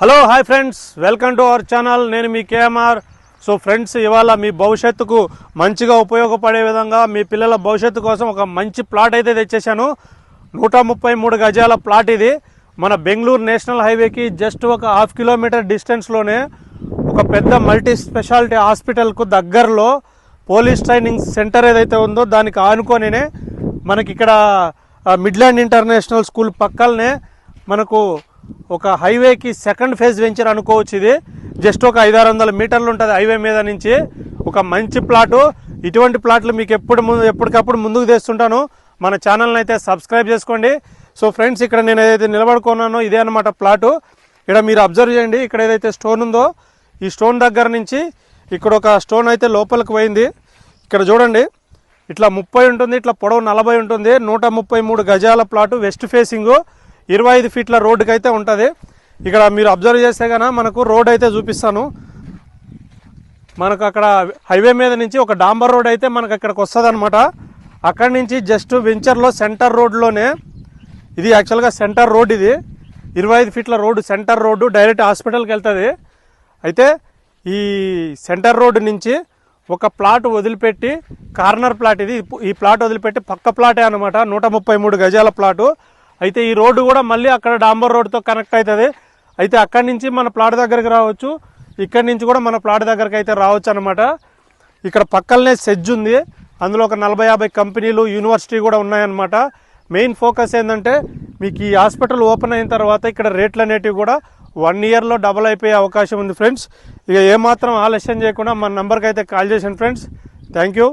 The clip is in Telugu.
Hello hi friends welcome to our channel నేను మీ కేఎంఆర్. సో ఫ్రెండ్స్ ఇవాళ మీ భవిష్యత్తుకు మంచిగా ఉపయోగపడే విధంగా మీ పిల్లల భవిష్యత్తు కోసం ఒక మంచి ప్లాట్ అయితే తెచ్చేసాను నూట ముప్పై మూడు గజాల ప్లాట్ ఇది. మన బెంగళూరు నేషనల్ హైవేకి జస్ట్ ఒక హాఫ్ కిలోమీటర్ డిస్టెన్స్లోనే ఒక పెద్ద మల్టీ స్పెషాలిటీ హాస్పిటల్కు దగ్గరలో పోలీస్ ట్రైనింగ్ సెంటర్ ఏదైతే ఉందో దానికి ఆనుకొనినే మనకి ఇక్కడ మిడ్లాండ్ ఇంటర్నేషనల్ స్కూల్ పక్కలనే మనకు ఒక హైవేకి సెకండ్ ఫేజ్ వెంచర్ అనుకోవచ్చు ఇది. జస్ట్ ఒక ఐదారు వందల మీటర్లు ఉంటుంది హైవే మీద నుంచి. ఒక మంచి ప్లాటు. ఇటువంటి ప్లాట్లు మీకు ఎప్పుడు ముందు ఎప్పటికప్పుడు ముందుకు తెస్తుంటాను. మన ఛానల్ని అయితే సబ్స్క్రైబ్ చేసుకోండి. సో ఫ్రెండ్స్ ఇక్కడ నేను ఏదైతే నిలబడుకున్నానో ఇదే అనమాట ప్లాటు. ఇక్కడ మీరు అబ్జర్వ్ చేయండి. ఇక్కడ ఏదైతే స్టోన్ ఉందో ఈ స్టోన్ దగ్గర నుంచి ఇక్కడ ఒక స్టోన్ అయితే లోపలికి పోయింది. ఇక్కడ చూడండి. ఇట్లా ముప్పై ఉంటుంది ఇట్లా పొడవు నలభై ఉంటుంది. నూట ముప్పై మూడు గజాల ప్లాటు వెస్ట్ ఫేసింగు. ఇరవై ఐదు ఫీట్ల రోడ్డుకి అయితే ఉంటుంది. ఇక్కడ మీరు అబ్జర్వ్ చేస్తే కనుక మనకు రోడ్ అయితే చూపిస్తాను. మనకు అక్కడ హైవే మీద నుంచి ఒక డాంబర్ రోడ్ అయితే మనకు అక్కడికి వస్తుంది అనమాట అక్కడి నుంచి జస్ట్ వెంచర్లో సెంటర్ రోడ్లోనే ఇది యాక్చువల్గా సెంటర్ రోడ్ ఇది. ఇరవై ఐదు ఫీట్ల రోడ్డు సెంటర్ రోడ్డు డైరెక్ట్ హాస్పిటల్కి వెళ్తుంది. అయితే ఈ సెంటర్ రోడ్డు నుంచి ఒక ప్లాట్ వదిలిపెట్టి కార్నర్ ప్లాట్ ఇది. ఈ ప్లాట్ వదిలిపెట్టి పక్క ప్లాటే అనమాట నూట ముప్పై మూడు గజాల ప్లాటు. అయితే ఈ రోడ్డు కూడా మళ్ళీ అక్కడ డాంబర్ రోడ్తో కనెక్ట్ అవుతుంది. అయితే అక్కడి నుంచి మన ప్లాట్ దగ్గరికి రావచ్చు. ఇక్కడి నుంచి కూడా మన ప్లాట్ దగ్గరికి అయితే రావచ్చు అనమాట ఇక్కడ పక్కనే సెజ్ ఉంది. అందులో ఒక నలభై యాభై కంపెనీలు యూనివర్సిటీ కూడా ఉన్నాయన్నమాట. మెయిన్ ఫోకస్ ఏంటంటే మీకు ఈ హాస్పిటల్ ఓపెన్ అయిన తర్వాత ఇక్కడ రేట్లు అనేటివి కూడా వన్ ఇయర్లో డబుల్ అయిపోయే అవకాశం ఉంది ఫ్రెండ్స్. ఇక ఏమాత్రం ఆలస్యం చేయకుండా మన నెంబర్కి అయితే కాల్ చేశాను ఫ్రెండ్స్. Thank you.